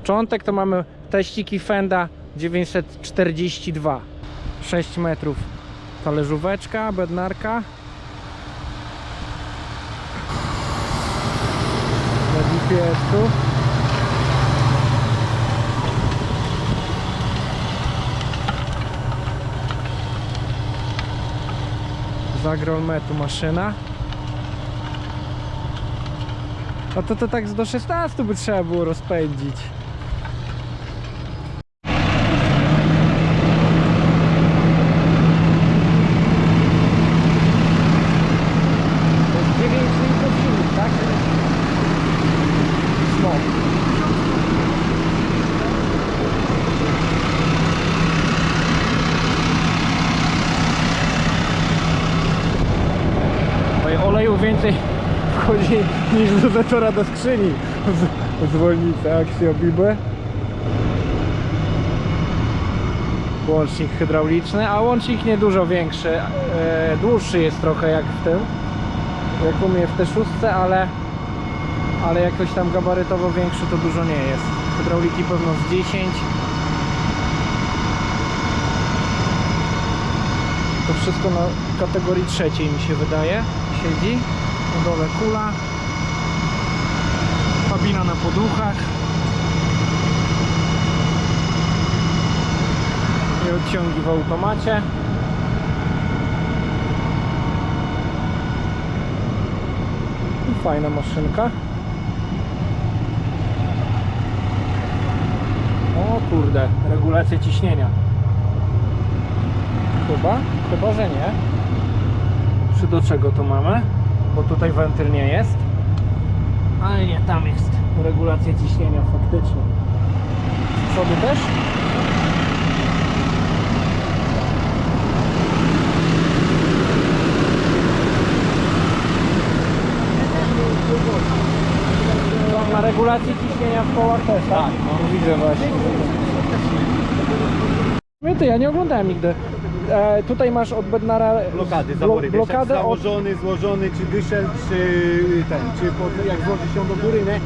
początek, to mamy teściki Fenda 942. 6 metrów talerzóweczka, bednarka. Na GPS-u. Zagrol metu maszyna. No to to tak do 16 by trzeba było rozpędzić. To jest 9 litrów silnik, tak? Smok. Oj, oleju więcej wchodzi niż do zatora do skrzyni z, zwolnicy Axio Bibe. Łącznik hydrauliczny, a łącznik nie dużo większy, e, dłuższy jest trochę jak w tym, jak u mnie w T6, ale, ale jakoś tam gabarytowo większy to dużo nie jest. Hydrauliki pewno z 10. To wszystko na kategorii trzeciej mi się wydaje. Siedzi. Na dole kula. Kabina na poduchach. I odciągi w automacie. I fajna maszynka. O kurde, regulacja ciśnienia. Chyba? Chyba, że nie. Czy do czego to mamy? Bo tutaj wentyl nie jest. Ale nie, tam jest regulacja ciśnienia faktycznie. Z przodu też? Na regulacji ciśnienia w kołach też, tak? no. Widzę właśnie. No ty, ja nie oglądałem nigdy. E, tutaj masz od Bednara blokady, blo- zawory, wiesz, jak blokadę od... założony, złożony, czy dyszel, czy ten, czy pod, jak złoży się do góry, nie?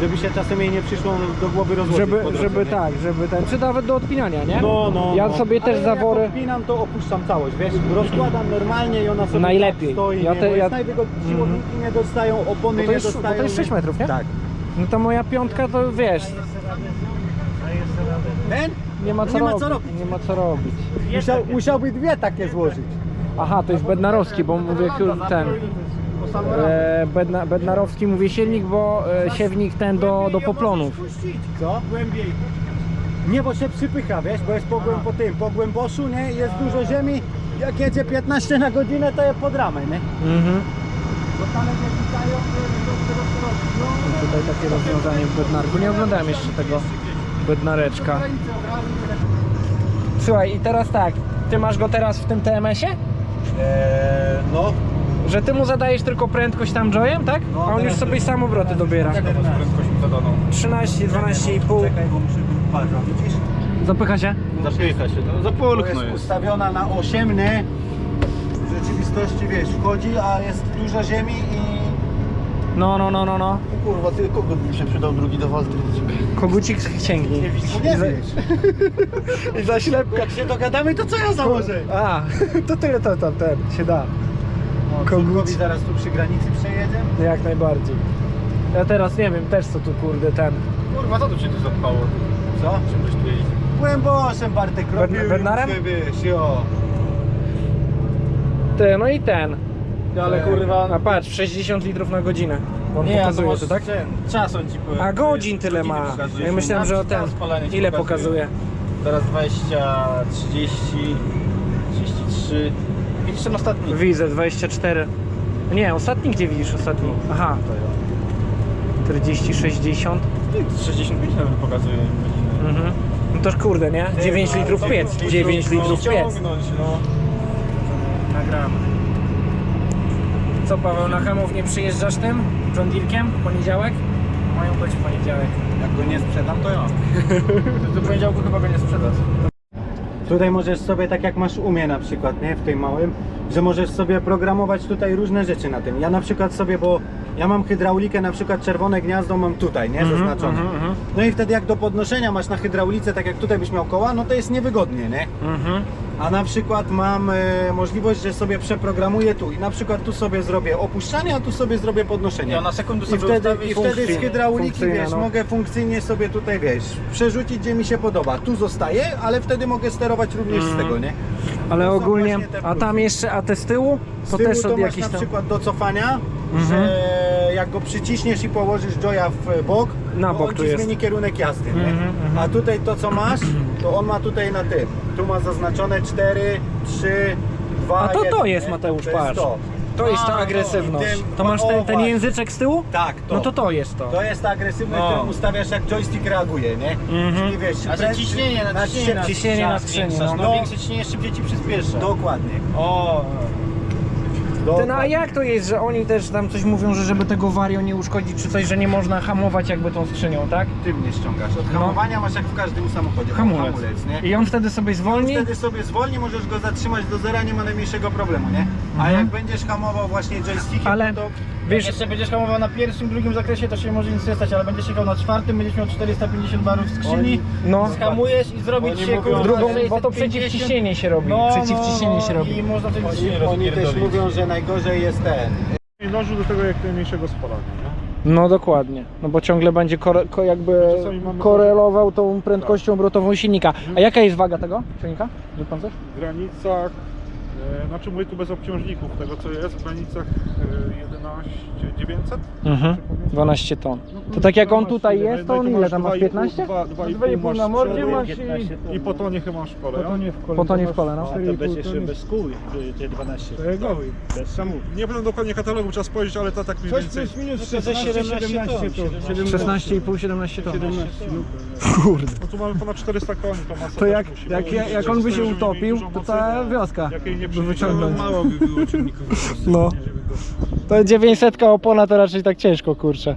Żeby się czasem jej nie przyszło do głowy rozłożyć Żeby, drodze, żeby nie? tak, żeby ten, czy nawet do odpinania, nie? No, no, Ja no. sobie też Ale zawory... Jak odpinam, to opuszczam całość, wiesz, rozkładam normalnie i ona sobie Najlepiej. tak stoi, Ja nie? te- bo ja- jest najwygodniej, siłowniki nie dostają, opony Bo to, jest, nie bo dostają. to jest 6 metrów, nie? Tak. No to moja piątka to wiesz, Ten? nie ma co, Nie ma co robić. Nie ma co robić. Musiał, musiałby dwie takie złożyć. Aha, to jest Bednarowski, bo mówię kur- ten. E, Bedna, Bednarowski mówię silnik, bo e, siewnik ten do, do poplonów. Co? Głębiej. Nie, bo się przypycha, wiesz, bo jest po, głęb, po tym, po głęboszu, nie? Jest dużo ziemi. Jak jedzie 15 na godzinę, to je pod ramę, nie? Mhm. Bo tam jak witają, to jest do tego co robić. No, I tutaj takie rozwiązanie w Bednarku. Nie oglądałem jeszcze tego Bednareczka. Słuchaj, i teraz tak, ty masz go teraz w tym TMS-ie? eee, no. Że ty mu zadajesz tylko prędkość tam joyem, tak? No, A on już teraz- sobie sam obroty dobiera. prędkość zadaną? 13, 12,5. Czekaj, bo muszę patrz, widzisz? Zapycha się? Zapycha się, no zapulchno jest jest. ustawiona na 8, nie? W rzeczywistości, wiesz, wchodzi, a jest dużo ziemi i... No, no, no, no, no. Kurwa, ty kogo mi się przydał drugi do walki? Kogucik sięgnij. Nie wiesz. I za ślepka. Jak się dogadamy, to co ja założę? A, to tyle to, to ten się da. O, Kogut. Córkowi zaraz tu przy granicy przejedziemy. Jak najbardziej. Ja teraz nie wiem też co tu kurde ten. Kurwa, co tu cię tu zapchało? Co? Czym byś tu jeździł? Głębosem Bartek robił wiesz, jo. Ty, no i ten. Ale E, kurwa... A patrz, 60 litrów na godzinę. On Nie, pokazuje to to, tak? Ten, czas on ci powie. A godzin tyle ma. Ja myślałem, że o ten. Spalanie ci Ile pokazuje? Teraz 20, 30, 33. Widzisz ten ostatni? Widzę 24. Nie, ostatni gdzie widzisz ostatni? Aha, 40, 60. 65 nawet pokazuje godzinę. Mhm. No toż kurde, nie? 9 litrów piec. 9 litrów piec. Ciągnąć, no. Nagramy. Co Paweł, na Chemów nie przyjeżdżasz tym John Deerekiem w poniedziałek? Mają być w poniedziałek. Jak go nie sprzedam, to ja. Do poniedziałku chyba go nie sprzedasz. Tutaj możesz sobie, tak jak masz umie na przykład, nie? W tym małym, że możesz sobie programować tutaj różne rzeczy na tym. Ja na przykład sobie, bo Ja mam hydraulikę, na przykład czerwone gniazdo mam tutaj, nie? Zaznaczone. mhm, mhm. No i wtedy jak do podnoszenia masz na hydraulice, tak jak tutaj byś miał koła, no to jest niewygodnie, nie? Mhm. A na przykład mam e, możliwość, że sobie przeprogramuję tu i na przykład tu sobie zrobię opuszczanie, a tu sobie zrobię podnoszenie. Ja na sekundę I sobie wtedy, ustawię I wtedy z funkcyjnie, hydrauliki, funkcyjnie, wiesz, no. mogę funkcyjnie sobie tutaj, wiesz, przerzucić gdzie mi się podoba. Tu zostaje, ale wtedy mogę sterować również z tego, nie? Ale To są ogólnie, właśnie te a tam jeszcze, a te z tyłu? Z To tyłu też to masz jakichś na tam... przykład do cofania, Mhm. że jak go przyciśniesz i położysz joya w bok, Na to bok on tu ci jest. zmieni kierunek jazdy, nie? Mhm, mhm. A tutaj to co masz, to on ma tutaj na tym. Tu ma zaznaczone 4, 3, 2, A to to 1, jest? Mateusz, to jest patrz. To. To jest ta A, no, agresywność. i tym- To masz o, ten, ten właśnie. języczek z tyłu? Tak, to. No to to jest to. To jest ta agresywność, No. którą ustawiasz jak joystick reaguje, nie? Mhm. Czyli wiesz, A że ciśnienie na na ciśnienie, na ciśnienie na skrzyni, no. No, większe ciśnienie szybciej ci przyspiesza. Dokładnie. O, Ten, a Dokładnie. jak to jest, że oni też tam coś mówią, że żeby tego wario nie uszkodzić, czy coś, że nie można hamować jakby tą skrzynią, tak? Ty mnie ściągasz. Od No. hamowania masz jak w każdym samochodzie. Hamulec. nie? I on wtedy sobie zwolni? Wtedy sobie zwolni, możesz go zatrzymać do zera, nie ma najmniejszego problemu, nie? A Mhm. jak będziesz hamował właśnie joystickiem, Ale- to Wiesz, jeszcze będziesz hamował na pierwszym, drugim zakresie, to się może nic nie stać, ale będziesz jechał na czwartym, będziesz miał 450 barów w skrzyni, no, skamujesz i zrobić Oni się mówią- kurwa drugą, bo to 650. przeciwciśnienie się robi. No, przeciwciśnienie no, się no, robi. I można to oni, oni też mówią, że najgorzej jest ten. I dążył do tego jak najmniejszego spalania. Nie? No dokładnie, no bo ciągle będzie kore, ko, jakby korelował tą prędkością obrotową silnika. A jaka jest waga tego silnika? Wie pan coś? W granicach, znaczy mówię tu bez obciążników, tego co jest, w granicach e, 11 900. Mhm, 12 ton. To tak jak on tutaj jest, to on ile tam masz 15? 2,5 na mordzie masz i, i po tonie chyba masz kole. ja? Po tonie w kole, no. A to bez jeszcze bez kół, te 12. Bez samów. Nie będę dokładnie katalogu trzeba spojrzeć, ale to tak mniej więcej. minus 17 ton. 16,5-17 ton. Kurde. No tu mamy ponad 400 koni, to masa To jak, jak, jak, on by się utopił, to cała no, wioska jak jej nie by przyjdzie, wyciągnąć. Mało by było ciągników. No. To 900 opona to raczej tak ciężko, kurczę.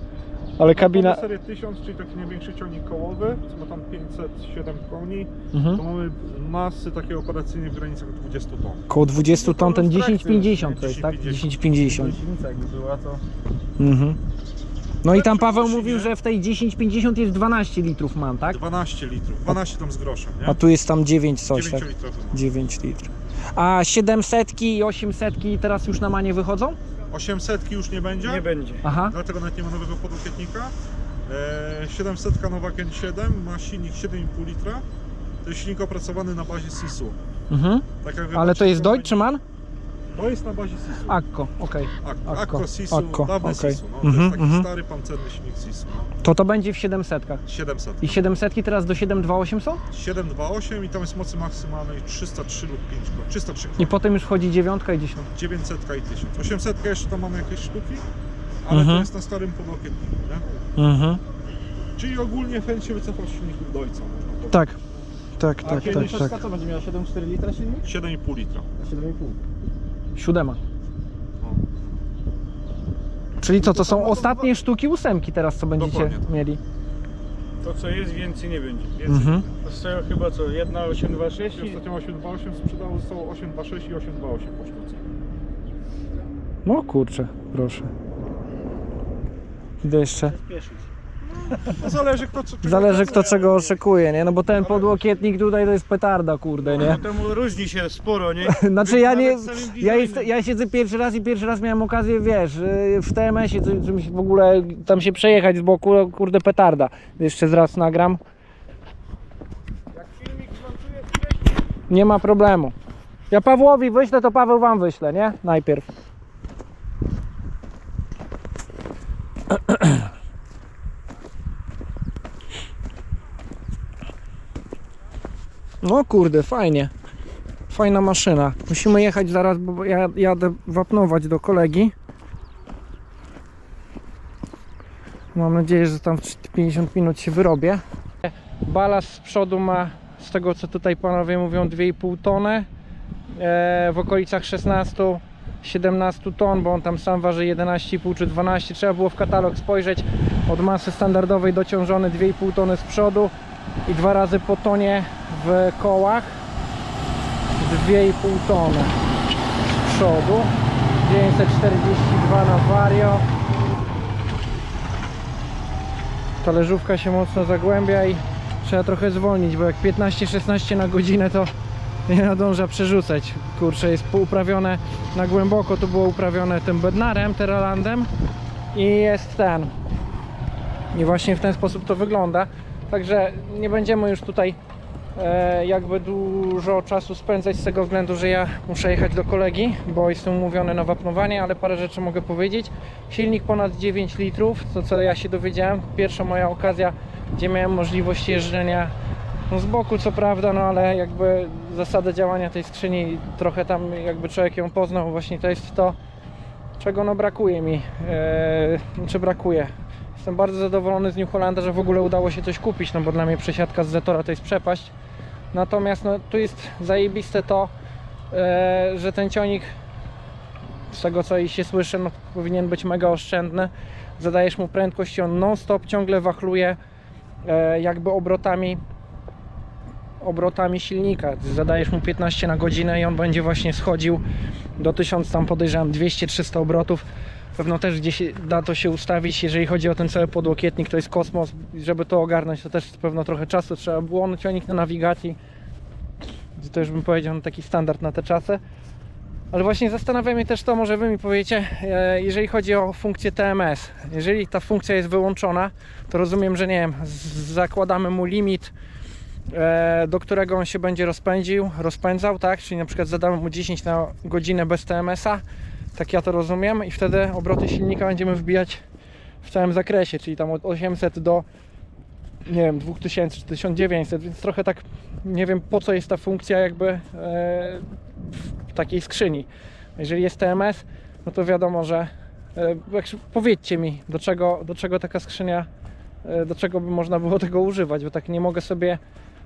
Ale kabina... Mamy serię 1000, czyli taki największy ciągnik kołowy, co ma tam 507 koni. Mhm. To mamy masy takiej operacyjnej w granicach 20 ton. Koło 20 ton, ten To jest 10,50 to jest, tak? 10,50. 10,50. jakby była, to... Mhm. No i tam Paweł mówił, że w tej 10,50 jest 12 litrów mam, tak? 12 litrów, 12 tam z groszem, nie? A tu jest tam 9 coś, 9 tak? litrowy. 9 litrów. A 700 i 800 teraz już na manie wychodzą? 800 już nie będzie, Nie będzie. Aha. dlatego nawet nie ma nowego podłokietnika. E, 700 nowa Gen 7 ma silnik 7,5 litra. To jest silnik opracowany na bazie SIS-u. Mhm. Tak jak Ale to jest Deutsche czy MAN? To jest na bazie SIS-u. Akko, okej. Akko, Akko, Akko SIS-u, Akko, dawny okej. SIS-u. No, to Mhm, jest taki mhm. stary pancerny silnik SIS-u. No. To to będzie w 700. 700. I 700 teraz do 728 są? 728 i tam jest mocy maksymalnej 303 lub 5 koni. 303 I potem już wchodzi dziewiątka i 10. 900 i 1000. 800 jeszcze tam mamy jakieś sztuki, ale Mhm. to jest na starym podłokietniku, nie? Mhm. Czyli ogólnie chęć się wycofać z silników Dojca, można powiedzieć. Tak. Tak, A tak, tak, tak. co będzie miała 7,4 litra silnik? 7,5 litra. 7,5. Siódema. Czyli co, to są ostatnie sztuki ósemki teraz, co będziecie Dokładnie tak. mieli? To co jest, więcej nie będzie. Więcej. Mhm. Zostało chyba co, jedna 826 I ostatnio 828 sprzedało, zostało 826 i 828 po sztuce. No kurczę, proszę. Idę jeszcze. No zależy kto co czego Zależy chce. kto czego oczekuje, nie? No bo ten podłokietnik tutaj to jest petarda, kurde, nie? No temu różni się sporo, nie? Znaczy ja nie, Nawet samym ja, jest, designem. ja siedzę pierwszy raz i pierwszy raz miałem okazję, wiesz, y, w TMS-ie czy- czymś w ogóle tam się przejechać z boku, kurde petarda. Jeszcze raz nagram. Nie ma problemu. Ja Pawłowi wyślę, to Paweł wam wyśle, nie? Najpierw. No kurde, fajnie. Fajna maszyna. Musimy jechać zaraz, bo ja jadę wapnować do kolegi. Mam nadzieję, że tam w 50 minut się wyrobię. Balast z przodu ma, z tego co tutaj panowie mówią, 2,5 tony. E, w okolicach 16 17 ton, bo on tam sam waży 11,5 czy 12. Trzeba było w katalog spojrzeć. Od masy standardowej dociążony 2,5 tony z przodu i dwa razy po tonie w kołach. 2,5 tony przodu. 942 na Vario. talerzówka się mocno zagłębia i trzeba trochę zwolnić, bo jak 15-16 na godzinę to nie nadąża przerzucać. Kurczę, jest uprawione na głęboko, to było uprawione tym bednarem, teralandem i jest ten. I właśnie w ten sposób to wygląda. Także nie będziemy już tutaj jakby dużo czasu spędzać z tego względu, że ja muszę jechać do kolegi, bo jestem umówiony na wapnowanie, ale parę rzeczy mogę powiedzieć. Silnik ponad 9 litrów, to co ja się dowiedziałem. Pierwsza moja okazja, gdzie miałem możliwość jeżdżenia no z boku co prawda, no ale jakby zasada działania tej skrzyni trochę tam jakby człowiek ją poznał, właśnie to jest to, czego no brakuje mi, eee, czy brakuje. Jestem bardzo zadowolony z New Hollanda, że w ogóle udało się coś kupić, no bo dla mnie przesiadka z Zetora to jest przepaść. Natomiast no, tu jest zajebiste to, e, że ten cionik z tego co i się słyszy, no, powinien być mega oszczędny. Zadajesz mu prędkość i on non stop ciągle wachluje e, jakby obrotami obrotami silnika. Zadajesz mu 15 na godzinę i on będzie właśnie schodził do 1000 tam podejrzewam 200-300 obrotów. Pewno też gdzieś da to się ustawić, jeżeli chodzi o ten cały podłokietnik, to jest kosmos. Żeby to ogarnąć, to też pewno trochę czasu trzeba było. No ciągnik na nawigacji, to już bym powiedział no, taki standard na te czasy. Ale właśnie zastanawia mnie też to, może wy mi powiecie, e, jeżeli chodzi o funkcję TMS. Jeżeli ta funkcja jest wyłączona, to rozumiem, że nie wiem, zakładamy mu limit, e, do którego on się będzie rozpędził, rozpędzał, tak? Czyli na przykład zadamy mu 10 na godzinę bez TMS-a, tak ja to rozumiem, i wtedy obroty silnika będziemy wbijać w całym zakresie, czyli tam od 800 do nie wiem, 2000 czy 1900, więc trochę tak nie wiem po co jest ta funkcja jakby e, w takiej skrzyni. Jeżeli jest TMS, no to wiadomo, że e, powiedzcie mi, do czego, do czego taka skrzynia, e, do czego by można było tego używać, bo tak nie mogę sobie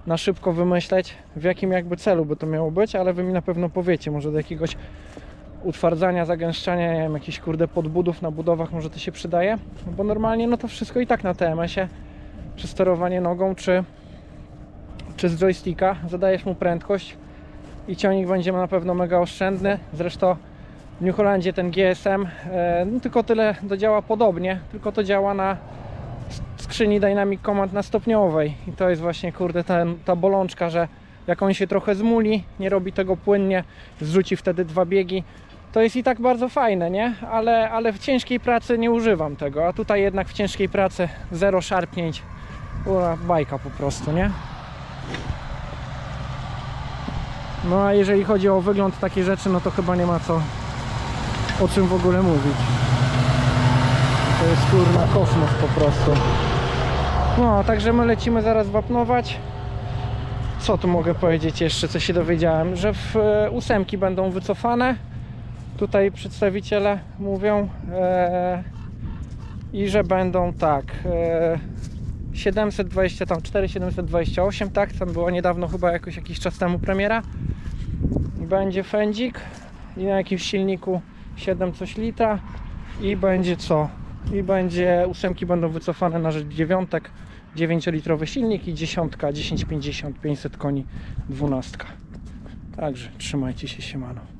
na szybko wymyśleć, w jakim jakby celu by to miało być, ale wy mi na pewno powiecie, może do jakiegoś utwardzania, zagęszczania, nie wiem, jakichś kurde podbudów na budowach może to się przydaje, bo normalnie no to wszystko i tak na TMS-ie, czy sterowanie nogą, czy, czy z joysticka, zadajesz mu prędkość i ciągnik będzie na pewno mega oszczędny, zresztą w New Hollandzie ten GSM e, no tylko tyle to działa podobnie, tylko to działa na skrzyni Dynamic Command na stopniowej. I to jest właśnie kurde ten, ta bolączka, że jak on się trochę zmuli, nie robi tego płynnie, zrzuci wtedy dwa biegi, to jest i tak bardzo fajne, nie? Ale, ale w ciężkiej pracy nie używam tego, a tutaj jednak w ciężkiej pracy zero szarpnięć, Ura, bajka po prostu, nie? No a jeżeli chodzi o wygląd takich rzeczy, no to chyba nie ma co o czym w ogóle mówić. To jest kurna kosmos po prostu. No, także my lecimy zaraz wapnować. Co tu mogę powiedzieć jeszcze, co się dowiedziałem? Że w e, ósemki będą wycofane. Tutaj przedstawiciele mówią e, i że będą tak e, 720, tam 4728, tak? Tam była niedawno chyba jakoś jakiś czas temu premiera. Będzie fędzik i na jakimś silniku 7 coś litra i będzie co? I będzie ósemki będą wycofane na rzecz dziewiątek 9-litrowy silnik i dziesiątka 1050 500 koni 12. Także trzymajcie się siemano.